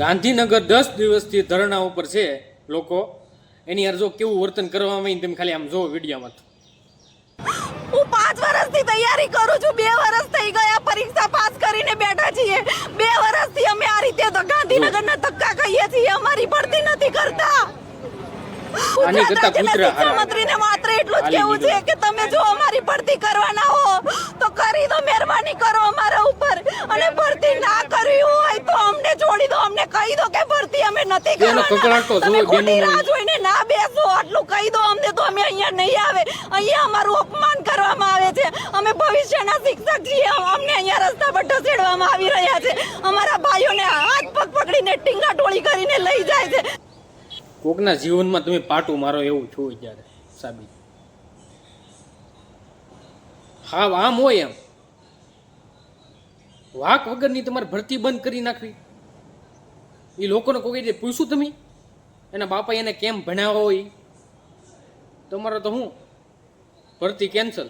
ગાંધીનગર દસ દિવસથી ધરણા ઉપર છે લોકો. એની યાર જો કેવું વર્તન કરવામાં આવે ને તમે ખાલી આમ જો વિડીયોમાં. હું પાંચ વર્ષથી તૈયારી કરું છું બે વર્ષ થઈ ગયા પરીક્ષા પાસ કરીને બેઠા છીએ. બે વર્ષથી અમે આ રીતે તો ગાંધીનગરના ધક્કા ખાઈએ છીએ અમારી ભરતી નથી કરતા. આની કરતા કૂતરા મંત્રીને માત્ર એટલું જ કેવું છે કે તમે જો અમારી ભરતી કરવાના હો તો કરી દો મહેરબાની કરો અમારા ઉપર અને ભરતી ના કરવી હોય તો અમને છોડી દો અમને કહી દો કે ભરતી અમે નથી કરવાના તમે ખોટી રાહ જોઈને ના બેસો. આટલું કહી દો અમને તો અમે અહીંયા નહીં આવે. અહીંયા અમારું અપમાન કરવામાં આવે છે. અમે ભવિષ્યના શિક્ષક છીએ. અમને અહીંયા રસ્તા પર ઢસેડવામાં આવી રહ્યા છે. અમારા ભાઈઓને હાથ પગ પકડીને ટીંગા ટોળી કરીને લઈ જાય છે. કોકના જીવનમાં તમે પાટું મારો એવું છું ત્યારે સાબિત. હા આમ હોય એમ. વાક વગરની તમારે ભરતી બંધ કરી નાખવી. એ લોકોને કોઈ રીતે પૂછ્યું તમે? એના બાપા એને કેમ ભણાવો હોય? તમારે તો હું ભરતી કેન્સલ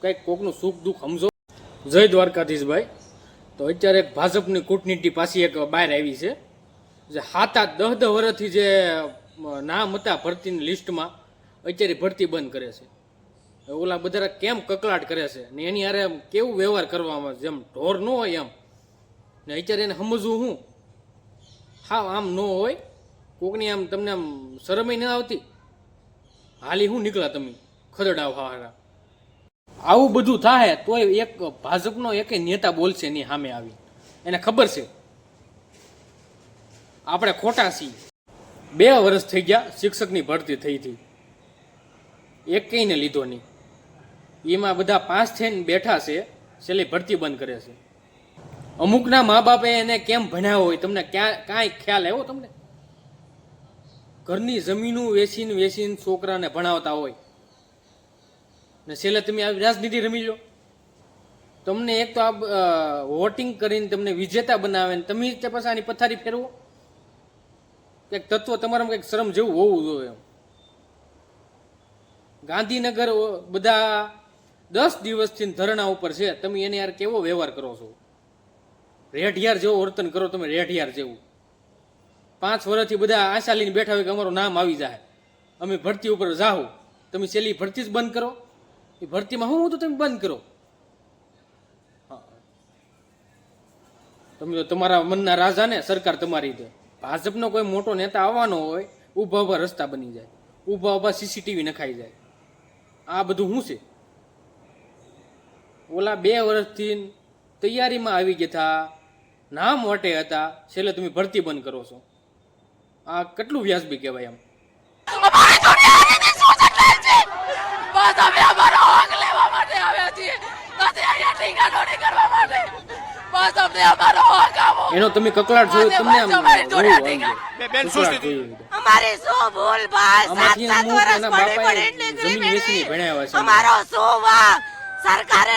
કંઈક કોકનું સુખ દુઃખ સમજો. જય દ્વારકાધીશભાઈ. તો અત્યારે એક ભાજપની કૂટનીતિ પાછી એક બહાર આવી છે. જે સાત દહ દહ વર્ષથી જે નામ હતા ભરતીની લિસ્ટમાં, અત્યારે ભરતી બંધ કરે છે. ઓલા બધા કેમ કકળાટ કરે છે? ને એની હારે કેવું વ્યવહાર કરવામાં? જેમ ઢોર ન હોય એમ. ને અત્યારે એને સમજવું હું? હા આમ ન હોય, કોકની આમ તમને આમ શરમય ન આવતી? હાલી હું નીકળ્યા તમે, ખદડાવ હારા. આવું બધું થાય તોય એક ભાજપનો એક નેતા બોલશે નહીં સામે આવી એને ખબર છે? આપણે ખોટા છીએ. બે વર્ષ થઈ ગયા શિક્ષકની ભરતી થઈ હતી. એકેયને લીધો નહીં. એમાં બધા પાંચ થઈને બેઠા છે, છેલ્લી ભરતી બંધ કરે છે. અમુકના મા બાપે એને કેમ ભણ્યા હોય? તમને ક્યાં કાંઈ ખ્યાલ આવ્યો તમને? ઘરની જમીનો વેચીને વેચીને છોકરાને ભણાવતા હોય. ને છેલ્લે તમે આવી રાજનીતિ રમી લો. તમને એક તો આ વોટિંગ કરીને તમને વિજેતા બનાવે ને તમે તે પછી આની પથારી ફેરવો. કંઈક તત્વ તમારામાં કંઈક શરમ જેવું હોવું જોઈએ એમ. ગાંધીનગર બધા દસ દિવસથી ધરણા ઉપર છે. તમે એને યાર કેવો વ્યવહાર કરો છો? રેઢિયાર જેવું વર્તન કરો તમે, રેઢિયાર જેવું. પાંચ વર્ષથી બધા આશા લઈને બેઠા હોય કે અમારું નામ આવી જાય. અમે ભરતી ઉપર જાઓ તમે છેલ્લી ભરતી જ બંધ કરો. એ ભરતીમાં હું તો તમે બંધ કરો. તમે તમારા મનના રાજા ને સરકાર તમારી દે. ભાજપનો કોઈ મોટો નેતા આવવાનો હોય, ઊભા ઊભા રસ્તા બની જાય. ઊભા ઊભા સીસીટીવી નખાઈ જાય. આ બધું શું છે? ઓલા બે વર્ષથી તૈયારીમાં આવી ગયા હતા. નામ વટે હતા છેલ્લે તમે ભરતી બંધ કરો છો. આ કેટલું વ્યાજબી કહેવાય એમ. માટે માટે. એનો તમે કકળાટ જોયો તમને આમ અમારી શું ભૂલ ભાઈ? સાત સાત વર્ષ પડે પડે એટલે વેચીને ભણાવ્યા છે. અમારો શું વા સરકારે